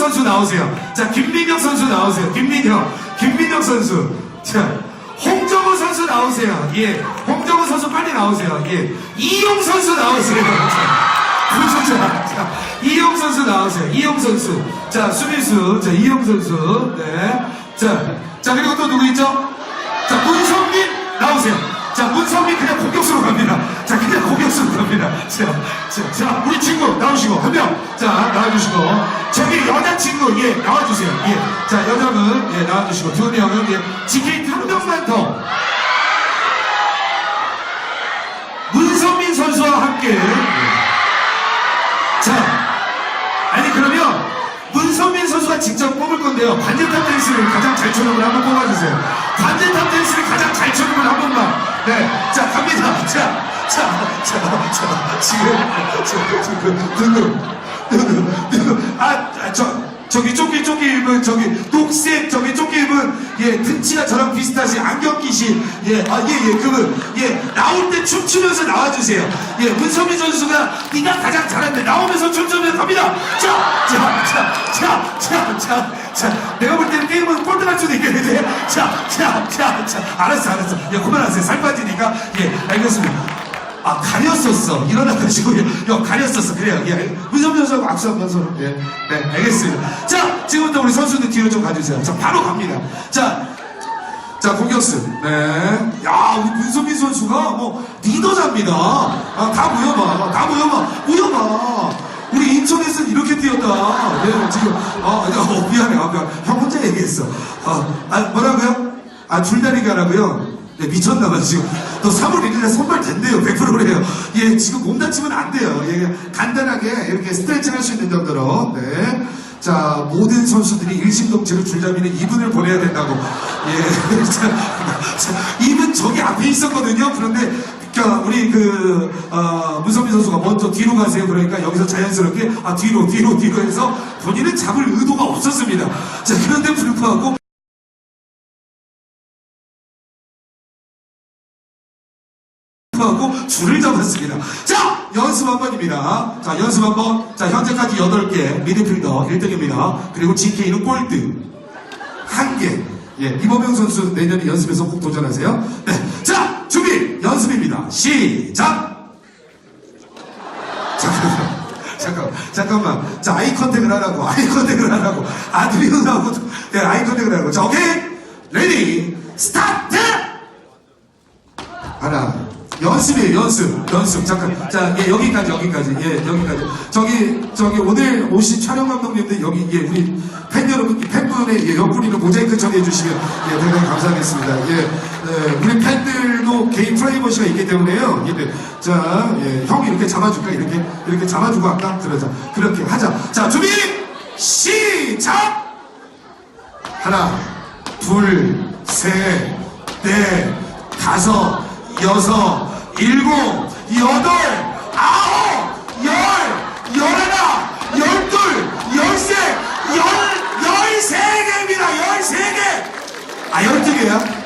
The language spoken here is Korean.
선수 나오세요. 자, 김민혁 선수 나오세요. 김민혁, 김민혁 선수. 자, 홍정호 선수 나오세요. 예, 홍정호 선수 빨리 나오세요. 예, 이용 선수 나오세요. 자. 자, 자, 이용 선수 나오세요. 이용 선수. 자, 수비수. 자, 이용 선수. 네. 자, 자, 그리고 또 누구 있죠? 자, 문성민 나오세요. 자, 문성민 그냥 그냥 갑니다. 자, 자, 자, 우리 친구 나오시고, 한 명. 자, 나와주시고. 저기 여자 친구, 예, 나와주세요. 예. 자, 여자분, 예, 나와주시고. 두 명은, 예, GK 한 명만 더. 문성민 선수와 함께. 예. 자, 아니, 그러면, 문성민 선수가 직접 뽑을 건데요. 반대탑 댄스를 가장 잘 추는 분 한번 뽑아주세요. 지금, 지금, 누구, 아, 아, 저, 저기 쪼끼 쪼끼 입은 저기 녹색 저기 쪼끼 입은 예 등치가 저랑 비슷하신 안경 끼신 예아예예 그분. 예 나올 때 춤추면서 나와주세요. 예 문성민 선수가 네가 가장 잘하는데 나오면서 춤추면서 갑니다. 자자자자자자자. 내가 볼 때는 게임은 꼴등할 수도 있겠는데. 자자자자. 알았어 알았어. 예 그만하세요. 살 빠지니까. 예 알겠습니다 아 가렸었어 일어나가지고 요 가렸었어 그래요 예 악수 한번 서로 예, 네 알겠습니다 자 지금부터 우리 선수들 뒤로 좀 가주세요 자 바로 갑니다 자 자, 공격수. 네. 야, 우리 문성민 선수가 뭐 리더자입니다. 아, 다 모여봐. 다 모여봐. 모여봐. 우리 인천에서 이렇게 뛰었다. 네, 지금. 아, 야, 어, 미안해. 아, 미안. 형 혼자 얘기했어. 아, 아 뭐라고요? 아, 줄다리기 하라고요? 네, 미쳤나봐, 지금. 너 3월 1일에 선발 된대요. 100%래요. 예, 지금 몸 다치면 안 돼요. 예, 간단하게 이렇게 스트레칭 할 수 있는 정도로. 네. 자, 모든 선수들이 일심동체로 줄자미는 이분을 보내야 된다고. 예. 자, 자, 이분 저기 앞에 있었거든요. 그런데, 자, 우리 그, 어, 문성민 선수가 먼저 뒤로 가세요. 그러니까 여기서 자연스럽게, 아, 뒤로, 뒤로, 뒤로 해서 본인은 잡을 의도가 없었습니다. 자, 그런데 불구하고, 하고 줄을 잡았습니다. 자, 연습 한 번입니다. 자, 연습 한 번. 자, 현재까지 8개 미드필더 1등입니다. 그리고 GK는 꼴등. 한 개. 예, 이범영 선수 내년에 연습에서 꼭 도전하세요. 네. 자, 준비! 연습입니다. 시작! 잠깐만. 잠깐, 잠깐만. 자, 아이 컨택을 하라고, 아이 컨택을 하라고. 아드리오나하고, 네, 아이 컨택을 하라고. 자, 오케이? 레디, 스타트! 하나. 연습. 연습. 잠깐. 자, 예, 여기까지, 여기까지. 예, 여기까지. 저기, 저기, 오늘 오신 촬영 감독님들, 여기, 예, 우리 팬 여러분, 팬분의 예, 옆구리를 모자이크 처리해주시면, 예, 대단히 감사하겠습니다. 예, 예, 우리 팬들도 개인 프라이버시가 있기 때문에요. 예, 네. 자, 예, 형이 이렇게 잡아줄까? 이렇게, 이렇게 잡아주고 할까? 그러자. 그렇게 하자. 자, 준비! 시작! 하나, 둘, 셋, 넷, 다섯, 여섯, 일곱, 여덟, 아홉, 열, 열하나, 열둘, 열셋, 열, 열세 개입니다. 열세 개. 아, 열두 개야?